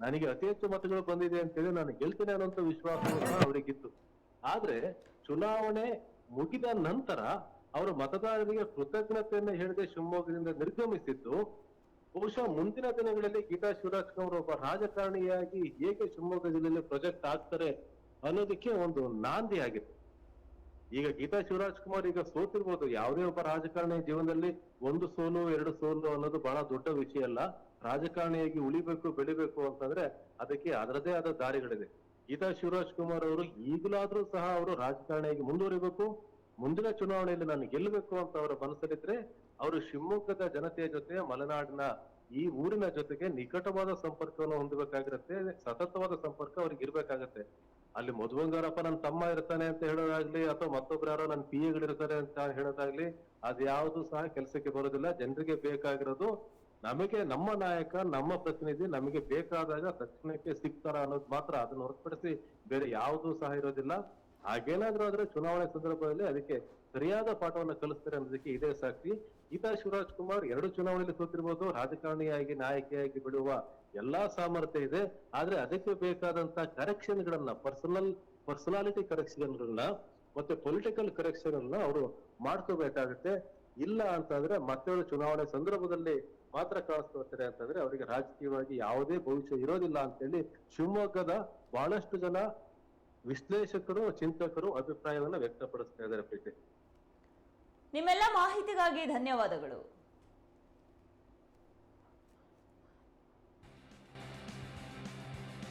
ನನಗೆ ಅತಿ ಹೆಚ್ಚು ಮತಗಳು ಬಂದಿದೆ ಅಂತೇಳಿ ನಾನು ಗೆಲ್ತೇನೆ ಅನ್ನೋಂಥ ವಿಶ್ವಾಸ ಅವರಿಗಿತ್ತು. ಆದ್ರೆ ಚುನಾವಣೆ ಮುಗಿದ ನಂತರ ಅವರು ಮತದಾರರಿಗೆ ಕೃತಜ್ಞತೆಯನ್ನು ಹೇಳದೆ ಶಿವಮೊಗ್ಗದಿಂದ ನಿರ್ಗಮಿಸಿದ್ದು, ಬಹುಶಃ ಮುಂದಿನ ದಿನಗಳಲ್ಲಿ ಗೀತಾ ಶಿವರಾಜ್ ಕುಮಾರ್ ಒಬ್ಬ ರಾಜಕಾರಣಿಯಾಗಿ ಹೇಗೆ ಶಿವಮೊಗ್ಗ ಜಿಲ್ಲೆಯಲ್ಲಿ ಪ್ರೊಜೆಕ್ಟ್ ಆಗ್ತಾರೆ ಅನ್ನೋದಕ್ಕೆ ಒಂದು ನಾಂದಿ ಆಗಿದೆ ಈಗ ಗೀತಾ ಶಿವರಾಜ್ ಕುಮಾರ್ ಈಗ ಸೋತಿರ್ಬೋದು. ಯಾವುದೇ ಒಬ್ಬ ರಾಜಕಾರಣಿ ಜೀವನದಲ್ಲಿ ಒಂದು ಸೋಲು, ಎರಡು ಸೋಲು ಅನ್ನೋದು ಬಹಳ ದೊಡ್ಡ ವಿಷಯ ಅಲ್ಲ. ರಾಜಕಾರಣಿಯಾಗಿ ಉಳಿಬೇಕು, ಬೆಳಿಬೇಕು ಅಂತಂದ್ರೆ ಅದಕ್ಕೆ ಅದರದೇ ಆದ ದಾರಿಗಳಿದೆ. ಗೀತಾ ಶಿವರಾಜ್ ಕುಮಾರ್ ಅವರು ಈಗಲಾದ್ರೂ ಸಹ ಅವರು ರಾಜಕಾರಣಿಯಾಗಿ ಮುಂದುವರಿಬೇಕು. ಮುಂದಿನ ಚುನಾವಣೆಯಲ್ಲಿ ನಾನು ಗೆಲ್ಲಬೇಕು ಅಂತ ಅವರ ಮನಸ್ಸಲ್ಲಿದ್ರೆ ಅವರು ಶಿವಮೊಗ್ಗದ ಜನತೆಯ ಜೊತೆ, ಮಲೆನಾಡಿನ ಈ ಊರಿನ ಜೊತೆಗೆ ನಿಕಟವಾದ ಸಂಪರ್ಕವನ್ನು ಹೊಂದಬೇಕಾಗಿರುತ್ತೆ. ಸತತವಾದ ಸಂಪರ್ಕ ಅವ್ರಿಗೆ ಇರ್ಬೇಕಾಗತ್ತೆ. ಅಲ್ಲಿ ಮಧುವಂಗಾರಪ್ಪ ನನ್ನ ತಮ್ಮ ಇರ್ತಾನೆ ಅಂತ ಹೇಳೋದಾಗ್ಲಿ, ಅಥವಾ ಮತ್ತೊಬ್ರು ಯಾರೋ ನನ್ನ ಪಿ ಎಗಳಿರ್ತಾರೆ ಅಂತ ಹೇಳೋದಾಗ್ಲಿ, ಅದ್ಯಾವುದು ಸಹ ಕೆಲಸಕ್ಕೆ ಬರೋದಿಲ್ಲ. ಜನರಿಗೆ ಬೇಕಾಗಿರೋದು ನಮಗೆ ನಮ್ಮ ನಾಯಕ, ನಮ್ಮ ಪ್ರತಿನಿಧಿ ನಮಗೆ ಬೇಕಾದಾಗ ತಕ್ಷಣಕ್ಕೆ ಸಿಗ್ತಾರ ಅನ್ನೋದು ಮಾತ್ರ ಅದನ್ನ ಹೊರತುಪಡಿಸಿ ಬೇರೆ ಯಾವುದೂ ಸಹ ಇರೋದಿಲ್ಲ. ಹಾಗೇನಾದ್ರೂ ಆದ್ರೆ ಚುನಾವಣೆ ಸಂದರ್ಭದಲ್ಲಿ ಅದಕ್ಕೆ ಸರಿಯಾದ ಪಾಠವನ್ನ ಕಲಿಸ್ತಾರೆ ಅನ್ನೋದಕ್ಕೆ ಇದೇ ಸಾಕ್ಷಿ. ಗೀತಾ ಶಿವರಾಜ್ ಕುಮಾರ್ ಎರಡು ಚುನಾವಣೆಯಲ್ಲಿ ಸೋತಿರ್ಬೋದು, ರಾಜಕಾರಣಿಯಾಗಿ, ನಾಯಕಿಯಾಗಿ ಬಿಡುವ ಎಲ್ಲಾ ಸಾಮರ್ಥ್ಯ ಇದೆ. ಆದ್ರೆ ಅದಕ್ಕೆ ಬೇಕಾದಂತ ಕರೆಕ್ಷನ್ ಗಳನ್ನ ಪರ್ಸನಲ್, ಪರ್ಸನಾಲಿಟಿ ಕರೆಕ್ಷನ್ ಗಳನ್ನ ಮತ್ತೆ ಪೊಲಿಟಿಕಲ್ ಕರೆಕ್ಷನ್ ಅನ್ನ ಅವರು ಮಾಡ್ಕೋಬೇಕಾಗುತ್ತೆ. ಇಲ್ಲ ಅಂತಂದ್ರೆ ಮತ್ತೆ ಚುನಾವಣೆ ಸಂದರ್ಭದಲ್ಲಿ ಮಾತ್ರ ಕಾಣಿಸ್ಕೊಳ್ತಾರೆ ಅಂತಂದ್ರೆ ಅವರಿಗೆ ರಾಜಕೀಯವಾಗಿ ಯಾವುದೇ ಭವಿಷ್ಯ ಇರೋದಿಲ್ಲ ಅಂತೇಳಿ ಶಿವಮೊಗ್ಗದ ಬಹಳಷ್ಟು ಜನ ವಿಶ್ಲೇಷಕರು, ಚಿಂತಕರು ಅಭಿಪ್ರಾಯವನ್ನ ವ್ಯಕ್ತಪಡಿಸ್ತಾ ಇದ್ದಾರೆ ಪ್ರೀತಿ. ನಿಮ್ಮೆಲ್ಲ ಮಾಹಿತಿಗಾಗಿ ಧನ್ಯವಾದಗಳು.